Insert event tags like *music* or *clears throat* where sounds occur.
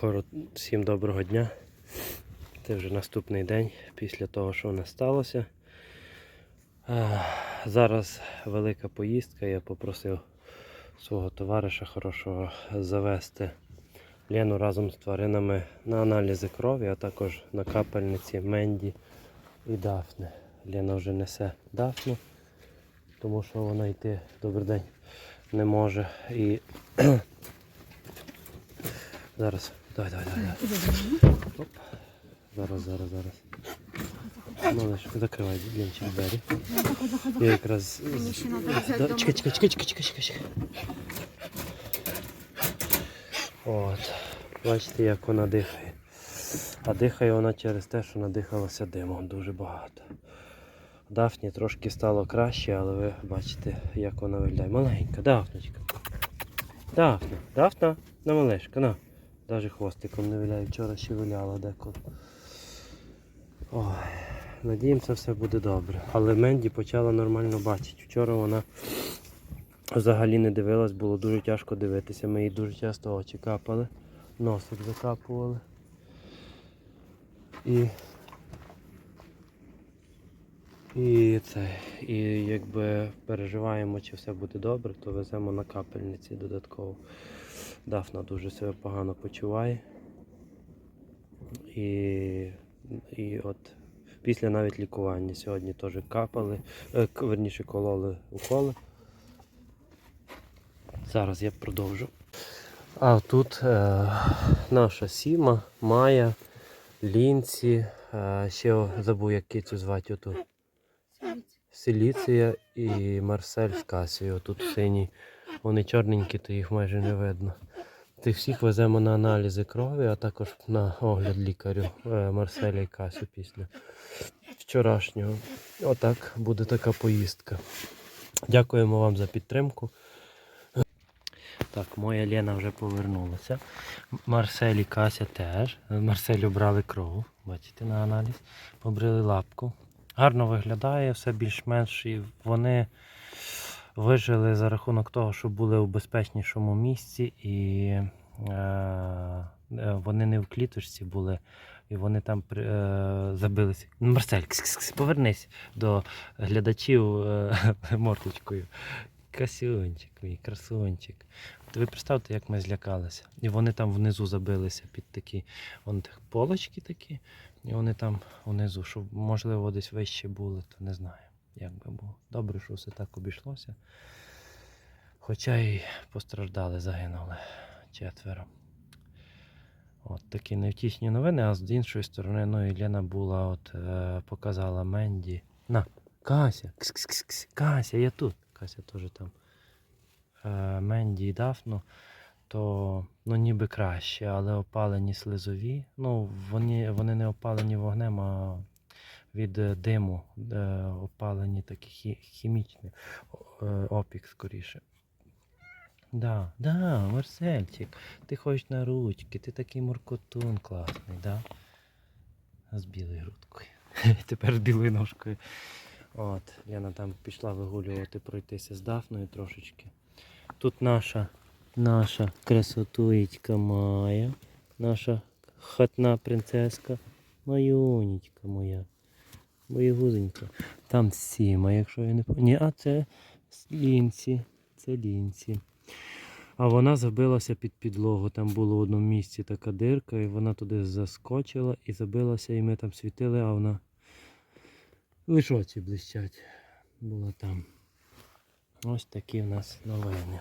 Коро... Всім доброго дня. Це вже наступний день після того, що у нас сталося. Зараз велика поїздка. Я попросив свого товариша хорошого завести Лену разом з тваринами на аналізи крові, а також на капельниці Менді і Дафни. Лена вже несе Дафну, тому що вона йти добрий день не може. І *clears throat* зараз. Давай, давай, давай. Оп. Зараз, зараз, зараз. Малышка, закривай блінчик двері. Я якраз. Да, чекай, чекай, чекай, чекай, чекай, чекай. От. Бачите, як вона дихає. А дихає вона через те, що надихалася димом дуже багато. Дафні трошки стало краще, але ви бачите, як вона виглядає. Маленька, Дафночка. Дафна, Дафна, на малешка, на. Навіть хвостиком не виляє, вчора ще виляла деколи. Ой, надіємося, все буде добре. Але Менді почала нормально бачити. Вчора вона взагалі не дивилась, було дуже тяжко дивитися. Ми її дуже часто очі капали, носик закапували. І і це, і якби переживаємо, чи все буде добре, то веземо на капельниці додатково. Дафна дуже себе погано почуває. І, і от після навіть лікування сьогодні теж капали, е, верніше кололи уколи. Зараз я продовжу. А тут е, наша Сіма, Майя, Лінці, е, ще забув, як кицю звати оту. Силіція і Марсель з Касією. Тут сині. Вони чорненькі, то їх майже не видно. Тих всіх веземо на аналізи крові, а також на огляд лікарю е, Марселя і Касю після вчорашнього. Отак буде така поїздка. Дякуємо вам за підтримку. Так, моя Лена вже повернулася. Марсель і Кася теж. Марселю брали кров, бачите, на аналіз. Побрили лапку. Гарно виглядає, все більш-менш. І вони вижили за рахунок того, що були у безпечнішому місці і е, е, вони не в кліточці були. І вони там е, забилися. Марсель, повернись до глядачів е, *laughs* морточкою. Красунчик мій, красунчик. От ви представте, як ми злякалися. І вони там внизу забилися під такі вон полочки такі. І вони там внизу, щоб можливо десь вище були, то не знаю, як би було. Добре, що все так обійшлося. Хоча і постраждали, загинули четверо. От такі невтішні новини, а з іншої сторони, ну і Лена була, от е, показала Менді. На, Кася, кс-кс-кс, Кася, я тут. Кася теж там. Е, Менді і Дафну, то ну, ніби краще, але опалені слизові. Ну, вони, вони не опалені вогнем, а від е, диму е, опалені такі хі- хімічні опік скоріше. Да, да, Марсельчик, ти хочеш на ручки, ти такий муркотун класний, да? З білою грудкою. *laughs* Тепер з білою ножкою. От, Лена там пішла вигулювати, пройтися з Дафною трошечки. Тут наша, наша красотуєчка Майя, наша хатна принцеска, Маюнечка моя. Боєгузенька. Там Сіма, якщо я не. Ні, а це лінці. Це лінці. А вона забилася під підлогу. Там було в одному місці така дирка, і вона туди заскочила і забилася, і ми там світили, а вона лише очі блищать. Була там. Ось такі в нас новини.